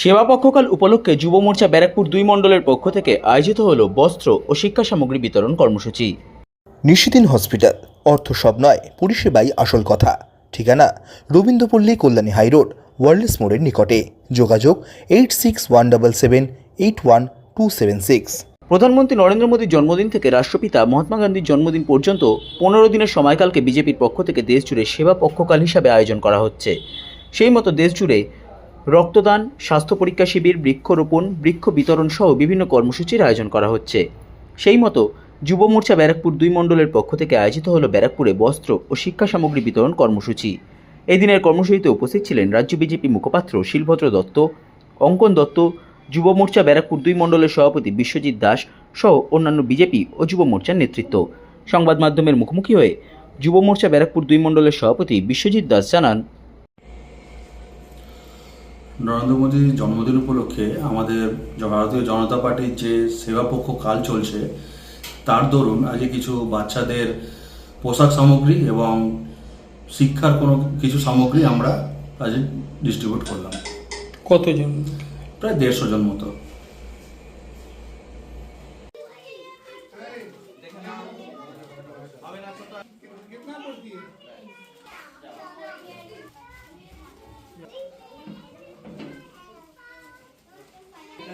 সেবা পক্ষকাল উপলক্ষে যুব মোর্চা ব্যারাকপুর দুই মণ্ডলের পক্ষ থেকে আয়োজিত হল বস্ত্র ও শিক্ষা সামগ্রী বিতরণ কর্মসূচি। নিশিদিন হসপিটাল অর্থ সব নয় পরিষেবাই আসল কথা। ঠিকানা রবীন্দ্রপল্লী কল্যাণী হাইরোড ওয়ার্ল্ডস মোড়ের নিকটে। যোগাযোগ eight six one double seven eight one two seven six. প্রধানমন্ত্রী নরেন্দ্র মোদীর জন্মদিন থেকে রাষ্ট্রপিতা মহাত্মা গান্ধীর জন্মদিন পর্যন্ত পনেরো দিনের সময়কালকে বিজেপির পক্ষ থেকে দেশজুড়ে সেবা পক্ষকাল হিসাবে আয়োজন করা হচ্ছে। সেই মতো দেশজুড়ে রক্তদান, স্বাস্থ্য পরীক্ষা শিবির, বৃক্ষরোপণ, বৃক্ষ বিতরণ সহ বিভিন্ন কর্মসূচির আয়োজন করা হচ্ছে। সেই মতো যুব মোর্চা ব্যারাকপুর দুই মণ্ডলের পক্ষ থেকে আয়োজিত হলো ব্যারাকপুরে বস্ত্র ও শিক্ষা সামগ্রী বিতরণ কর্মসূচি। এই দিনের কর্মসূচিতে উপস্থিত ছিলেন রাজ্য বিজেপি মুখপাত্র শিলভদ্র দত্ত, অঙ্কন দত্ত, যুব মোর্চা ব্যারাকপুর দুই মণ্ডলের সভাপতি বিশ্বজিৎ দাস সহ অন্যান্য বিজেপি ও যুব মোর্চার নেতৃত্ব। সংবাদ মাধ্যমের মুখোমুখি হয়ে যুব মোর্চা ব্যারাকপুর দুই মণ্ডলের সভাপতি বিশ্বজিৎ দাস জানান নরেন্দ্র মোদীর জন্মদিন উপলক্ষে আমাদের ভারতীয় জনতা পার্টির যে সেবাপক্ষ কাল চলছে তার দরুন আজকে কিছু বাচ্চাদের পোশাক সামগ্রী এবং শিক্ষার কোনো কিছু সামগ্রী আমরা আজ ডিস্ট্রিবিউট করলাম। কতজন? প্রায় দেড়শো জন মতো।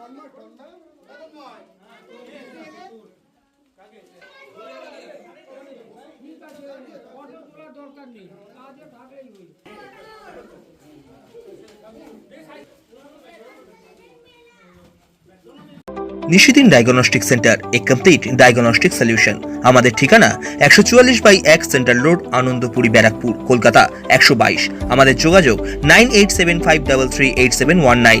Turn, turn, turn. Nishidin diagnostic centre, a complete diagnostic solution আমাদের ঠিকানা একশো চুয়াল্লিশ বাই এক সেন্ট্রাল রোড, আনন্দপুরি, ব্যারাকপুর, কলকাতা, একশো বাইশ। আমাদের যোগাযোগ nine eight seven five double three eight seven one nine.